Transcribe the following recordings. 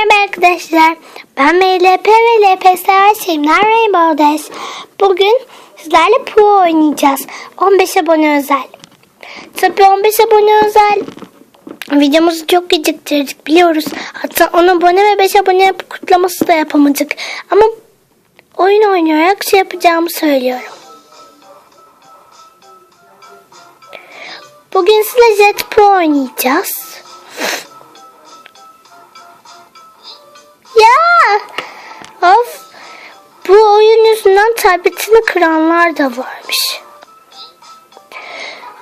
Merhaba arkadaşlar. Ben MLP ve LPS Şeyimler Rainbow Dash. Bugün sizlerle Pooh oynayacağız. 15 abone özel. Tabii 15 abone özel videomuzu çok geciktirdik biliyoruz. Hatta 10 abone ve 5 abone kutlaması da yapamadık. Ama oyun oynayarak şey yapacağımı söylüyorum. Bugün sizle Jet Pro oynayacağız. Ya! Of! Bu oyun yüzünden tabletini kıranlar da varmış.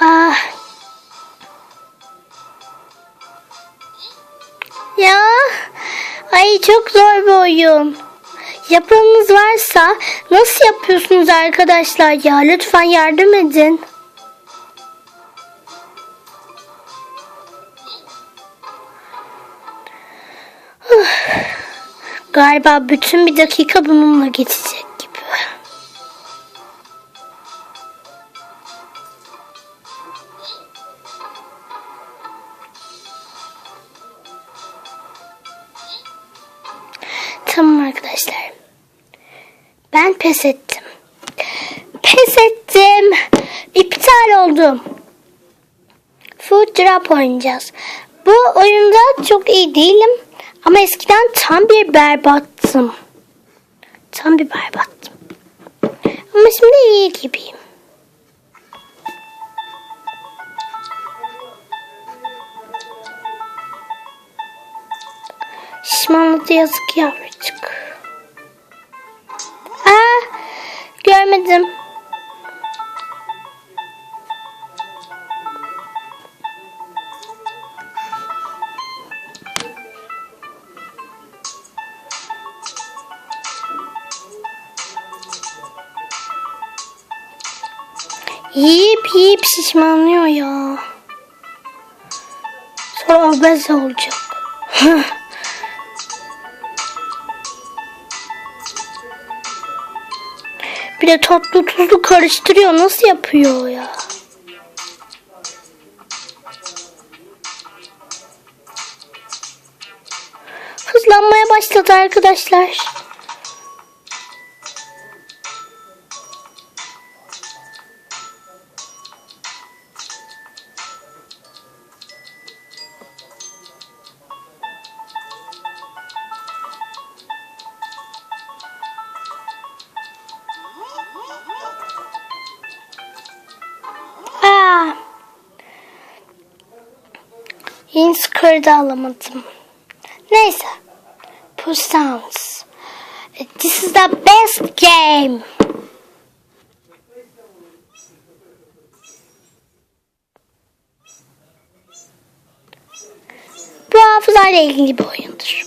Ah. Ya! Ay çok zor bir oyun. Yapanınız varsa nasıl yapıyorsunuz arkadaşlar ya? Lütfen yardım edin. Galiba bütün bir dakika bununla geçecek gibi. Tamam arkadaşlar. Ben pes ettim. Pes ettim. İptal oldum. Food Drop oynayacağız. Bu oyunda çok iyi değilim. Ama eskiden tam bir berbattım. Tam bir berbattım. Ama şimdi iyi gibiyim. Şişmanladı yazık yavrucuk. Aa, görmedim. Yiyip yiyip şişmanlıyor ya. Sonra obez olacak. Bir de tatlı tuzlu karıştırıyor. Nasıl yapıyor ya? Hızlanmaya başladı arkadaşlar. Skorda alamadım. Neyse. Push sounds. This is the best game. Bu hafızayla ilgili bir oyundur.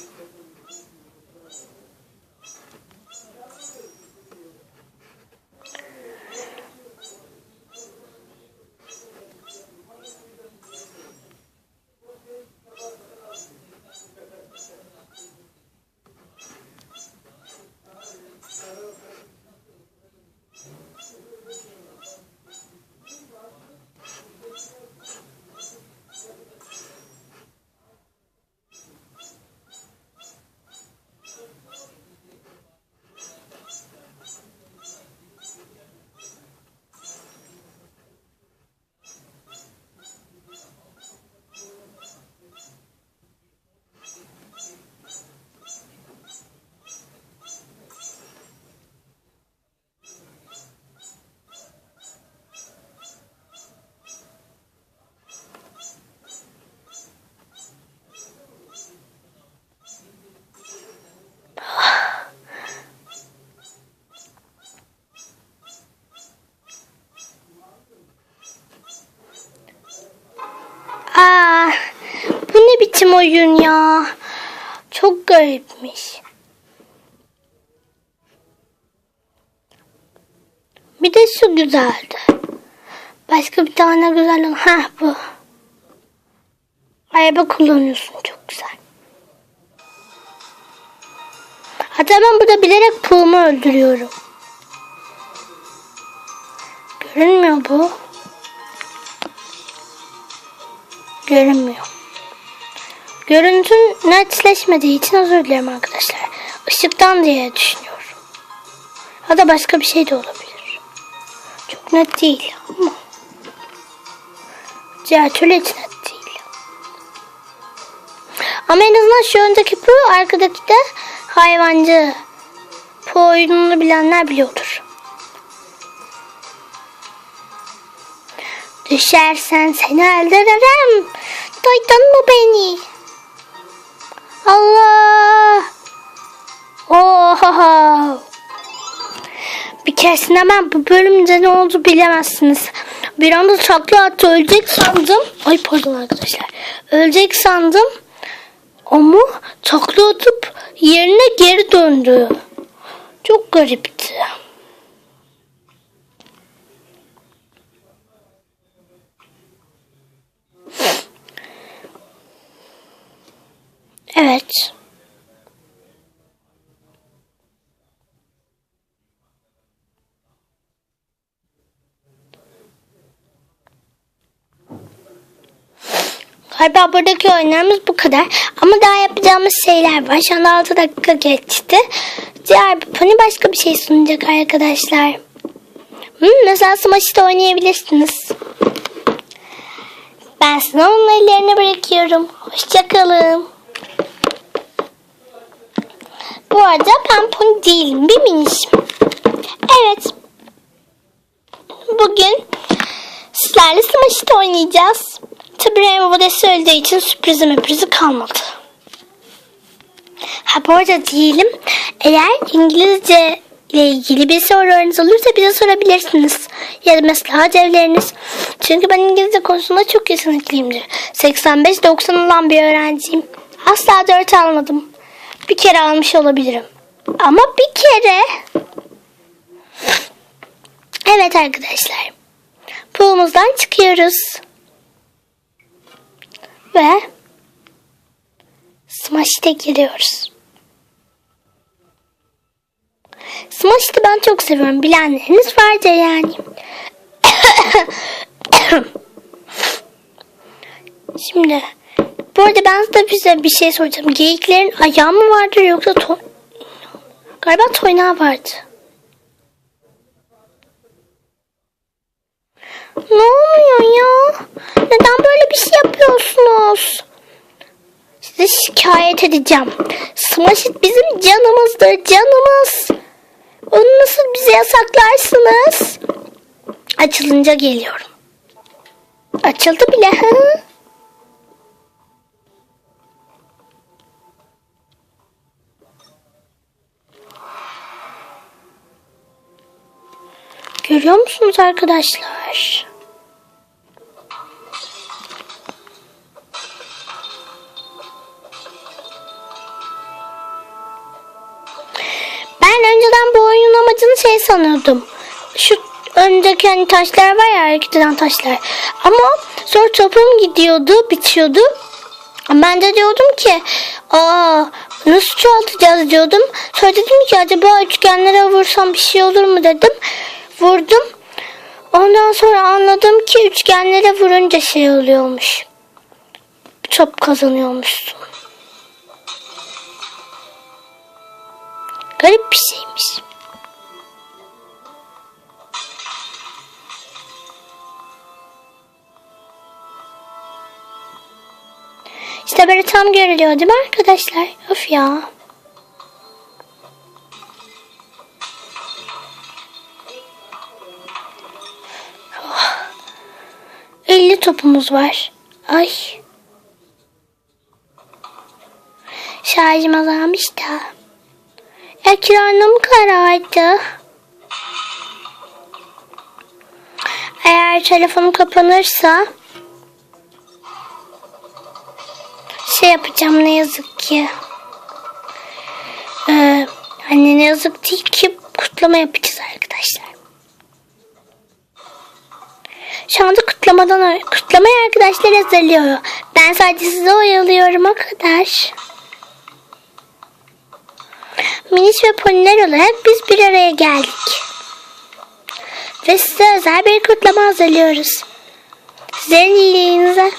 Aa, bu ne biçim oyun ya? Çok garipmiş. Bir de şu güzeldi. Başka bir tane güzel. Ha bu. Araba kullanıyorsun çok güzel. Hatta ben burada bilerek pulumu öldürüyorum. Görünmüyor bu. Görünmüyor. Görüntün netleşmediği için özür dilerim arkadaşlar. Işıktan diye düşünüyorum. Ya da başka bir şey de olabilir. Çok net değil ama. Diğer hiç net değil. Ama en azından şu öndeki bu arkadaki de hayvancı. Bu oyununu bilenler biliyordur. Düşersen seni öldürürüm. Duydun mu beni? Allah! Oha! Bir keresinde ben bu bölümde ne oldu bilemezsiniz. Bir anda takla attı ölecek sandım. Ay pardon arkadaşlar. Ölecek sandım. Ama takla atıp yerine geri döndü. Çok garipti. Evet. Galiba buradaki oyunlarımız bu kadar. Ama daha yapacağımız şeyler var. Şu anda 6 dakika geçti. Diğer bir pony başka bir şey sunacak arkadaşlar. Hmm, mesela Smash'ta oynayabilirsiniz. Ben sana ellerine bırakıyorum. Hoşçakalın. Bu arada pony değilim. Bir minişim. Evet. Bugün sizlerle Smash'ta oynayacağız. Tabii Rainbow Dash öldüğü için sürprizi müprizi kalmadı. Ha bu arada diyelim eğer İngilizce ile ilgili bir sorularınız olursa bize sorabilirsiniz. Ya da mesela ödevleriniz. Çünkü ben İngilizce konusunda çok yetenekliyimdir. 85-90 olan bir öğrenciyim. Asla 4 almadım. Bir kere almış olabilirim. Ama bir kere... Evet arkadaşlar. Pool'umuzdan çıkıyoruz. Ve Smash'te giriyoruz. Smash'ı ben çok seviyorum. Bilenleriniz vardır yani. Şimdi bu arada ben size bir şey soracağım. Geyiklerin ayağı mı vardır yoksa to galiba toynağı vardı. Ne oluyor ya? Neden böyle bir şey yapıyorsunuz? Size şikayet edeceğim. Smash It bizim canımızdır, canımız. Onu nasıl bize yasaklarsınız? Açılınca geliyorum. Açıldı bile. Hı? Görüyor musunuz arkadaşlar? Ben önceden bu oyunun amacını şey sanıyordum. Şu öndeki hani taşlar var ya hareket eden taşlar. Ama sonra topum gidiyordu, bitiyordu. Ben de diyordum ki aa nasıl çoğaltacağız diyordum. Sonra dedim ki acaba üçgenlere vursam bir şey olur mu dedim. Vurdum. Ondan sonra anladım ki üçgenlere vurunca şey oluyormuş. Top kazanıyormuşsun. Garip bir şeymiş. İşte böyle tam görülüyor değil mi arkadaşlar? Of ya. Topumuz var. Ay. Şarjım azalmış da. Ekranım karardı. Eğer telefonum kapanırsa şey yapacağım ne yazık ki. Ee, hani ne yazık değil ki kutlama yapacağız arkadaşlar. Şu anda kutlamadan kutlamaya arkadaşlar hazırlıyor. Ben sadece size oyalıyorum arkadaş. Minis ve poniler olarak biz bir araya geldik. Ve size özel bir kutlama hazırlıyoruz. Sizlerin iyiliğinize.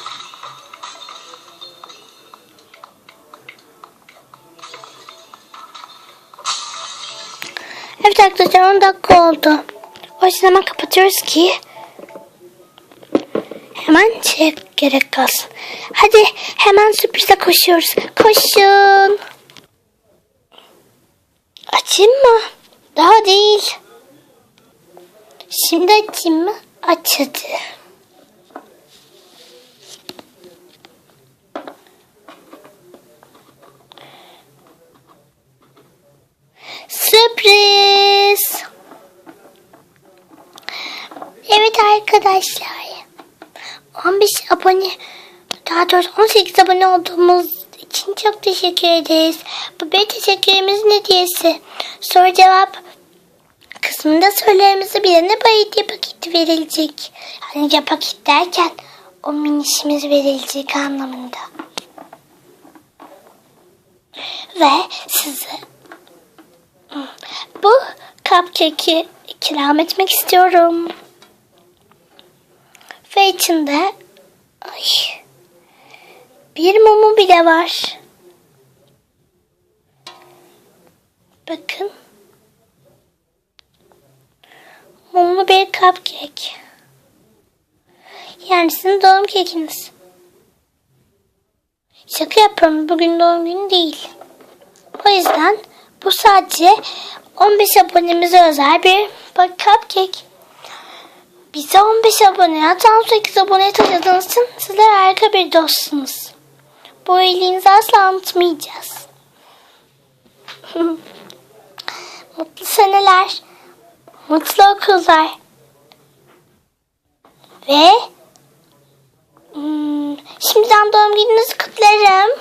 Evet arkadaşlar 10 dakika oldu. O yüzden kapatıyoruz ki hemen şey gerek kalsın. Hadi hemen sürprize koşuyoruz. Koşun. Açayım mı? Daha değil. Şimdi açayım mı? Aç hadi. Sürpriz. Evet arkadaşlar. 15 abone daha doğrusu 18 abone olduğumuz için çok teşekkür ederiz. Bu bir teşekkürümüzün hediyesi. Soru cevap kısmında sorularımızı bilene bu hediye paketi verilecek. Yani ya paket derken o minişimiz verilecek anlamında. Ve size bu cupcake'i ikram etmek istiyorum. Ve içinde ay, bir mumu bile var. Bakın. Mumlu bir cupcake. Yani sizin doğum kekiniz. Şaka yapıyorum. Bugün doğum günü değil. O yüzden bu sadece 15 abonemize özel bir cupcake. Bize 15 abone hatta 18 abone tanıdığınız için sizler harika bir dostsunuz. Bu iyiliğinizi asla unutmayacağız. Mutlu seneler. Mutlu okullar. Ve hmm, şimdiden doğum gününüzü kutlarım.